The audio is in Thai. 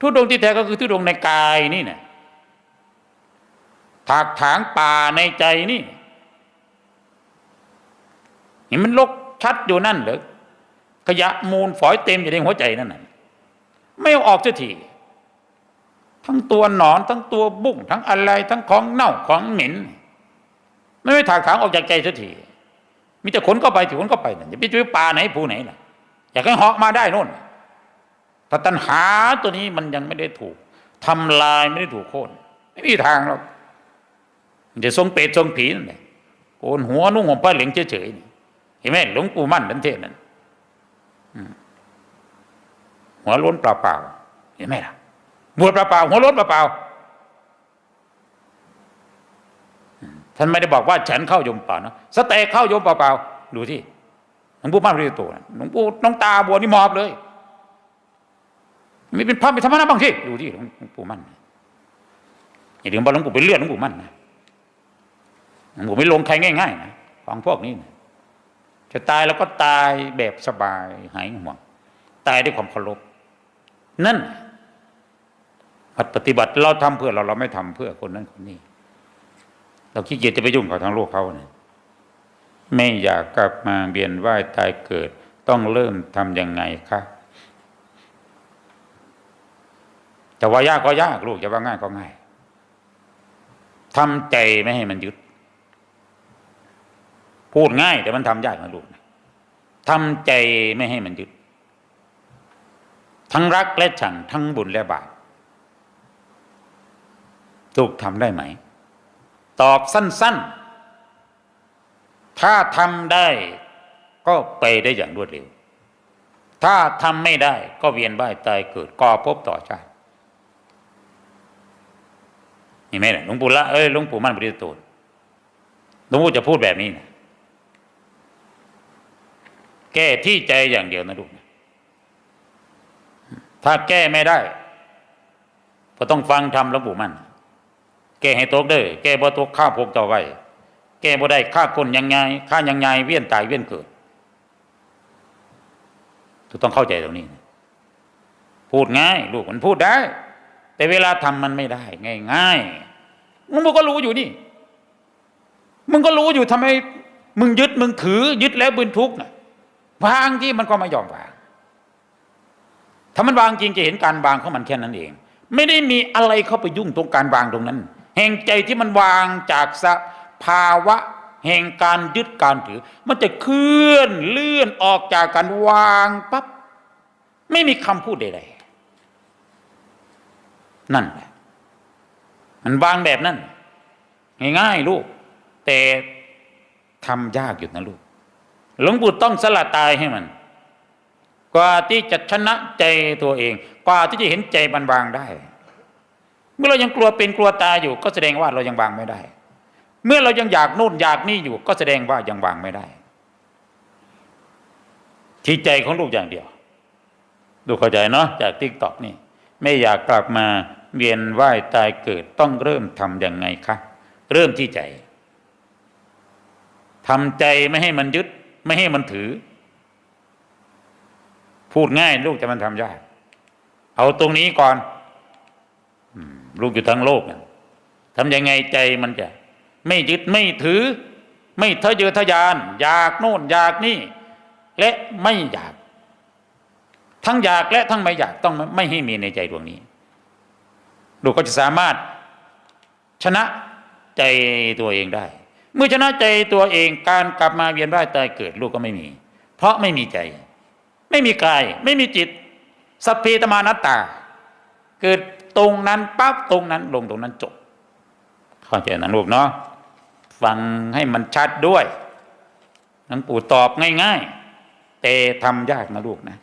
ทุดงที่แท้ก็คือทุดงในกายนี่นี่ยถากถางป่าในใจนี่เห็นมันลกชัดอยู่นั่นเหรอขยะมูลฝอยเต็มอยู่ในหัวใจนั่นน่ะไม่ออกสักทีทั้งตัวหนอนทั้งตัวบุ้งทั้งอะไร ทั้งของเน่าของเหม็นไม่ไม่ถากถางออกจากใจสักทีมีแต่ขนเข้าไปถือขนเข้าไปนั่นจะไปเจอป่าไหนภูไหนล่ะ อยากให้เหาะมาได้นู่น ถ้าตัณหาตัวนี้มันยังไม่ได้ถูกทำลายไม่ได้ถูกโค่นไม่มีทางหรอกมันจะทรงเปรตทรงผีนั่นแหละโกนหัวนุ่งห่มผ้าเหลืองเฉยๆเห็นไหมหลวงปู่มั่นดันเทศนั่นหัวล้นเปล่าๆเห็นไหมล่ะบวชเปล่าๆหัวล้นเปล่าๆท่านไม่ได้บอกว่าฉันเข้าโยมเปล่านะสเตเข้าโยมเปล่าๆดูที่หลวงปู่มั่นปริโตนะหลวงปู่น้องตาบัวนี่มอบเลย มีเป็นพระเป็นธรรมะบ้างที่ดูที่หลวงปู่มั่นอย่าถึงบอกหลวงปู่ไปเลือดหลวงปู่มั่นนะหลวงปู่ไม่ลงใครง่ายๆนะฟังพวกนี้นะจะตายแล้วก็ตายแบบสบายหายห่วง ตายด้วยความเคารพนั่นปฏิบัติเราทำเพื่อเราเราไม่ทำเพื่อคนนั้นคนนี้ เราขี้เกียจจะไปยุ่งกับทางโลกเขาเนี่ยไม่อยากกลับมาเวียนว่ายตายเกิด ต้องเริ่มทำยังไงคะ จะว่ายากก็ยากลูกจะว่าง่ายก็ง่ายทำใจไม่ให้มันยึด พูดง่าย แต่มันทำยากนะลูกทำใจไม่ให้มันยึด ทั้งรักและชังทั้งบุญและบาปลูกทำได้ไหม ตอบสั้น ๆ ถ้าทำได้ก็ไปได้อย่างรวดเร็ว ถ้าทำไม่ได้ก็เวียนว่ายตายเกิดก่อภพต่อชาติ นี่ไหมล่ะหลวงปู่ละเอ้ยหลวงปู่มั่นปริโตนหลวงปู่จะพูดแบบนี้นะแก้ที่ใจอย่างเดียวนะลูกนะถ้าแก้ไม่ได้ ก็ต้องฟังทำหลวงปู่มั่นแก้ให้ตกเด้อแก้บ่ตกข้าพวกเจ้าไว้แก้บ่ได้ฆ่าคนยังไงฆ่ายังไงเวียนตายเวียนเกิดต้องเข้าใจตรงนี้ พูดง่าย ลูกมันพูดได้ แต่เวลาทำมันไม่ได้ ง่ายๆมึงก็รู้อยู่นี่ มึงก็รู้อยู่ทำไม มึงยึดมึงถือ ยึดแล้วบืนทุกข์นะวางที่มันก็ไม่ยอมวาง ถ้ามันวางจริงจะเห็นการวางของมันแค่นั้นเอง ไม่ได้มีอะไรเข้าไปยุ่งตรงการวางตรงนั้น แห่งใจที่มันวางจากสภาวะแห่งการยึดการถือ มันจะเคลื่อนเลื่อนออกจากการวางปั๊บไม่มีคำพูดใดๆ นั่นแหละมันวางแบบนั้นง่ายๆลูก แต่ทำยากอยู่นะลูก หลวงปู่ต้องสละตายให้มัน กว่าที่จะชนะใจตัวเอง กว่าที่จะเห็นใจมันวางได้ เมื่อเรายังกลัวเป็นกลัวตายอยู่ ก็แสดงว่าเรายังวางไม่ได้ เมื่อเรายังอยากโน่นอยากนี่อยู่ ก็แสดงว่ายังวางไม่ได้ ที่ใจของลูกอย่างเดียว ดูเข้าใจเนาะจากทิกตอกนี่ ไม่อยากกลับมา เวียนว่ายตายเกิดต้องเริ่มทำยังไงคะเริ่มที่ใจทำใจไม่ให้มันยึด ไม่ให้มันถือ พูดง่ายลูกจะมันทำยากเอาตรงนี้ก่อนลูกอยู่ทั้งโลกนะทำยังไงใจมันจะ ไม่ยึดไม่ถือ ไม่ทะเยอทะยาน อยากโน่นอยากนี่ และไม่อยาก ทั้งอยากและทั้งไม่อยากต้องไม่ให้มีในใจดวงนี้ ลูกก็จะสามารถชนะใจตัวเองได้ เมื่อชนะใจตัวเองการกลับมาเวียนว่ายตายเกิดลูกก็ไม่มี เพราะไม่มีใจ ไม่มีกาย ไม่มีจิตสัพเพตมานัตตา เกิดตรงนั้นปั๊บตรงนั้นลงตรงนั้นจบ เข้าใจนะลูกเนาะฟังให้มันชัดด้วยหลวงปู่ตอบง่าย ๆ แต่ทำยากนะลูกนะ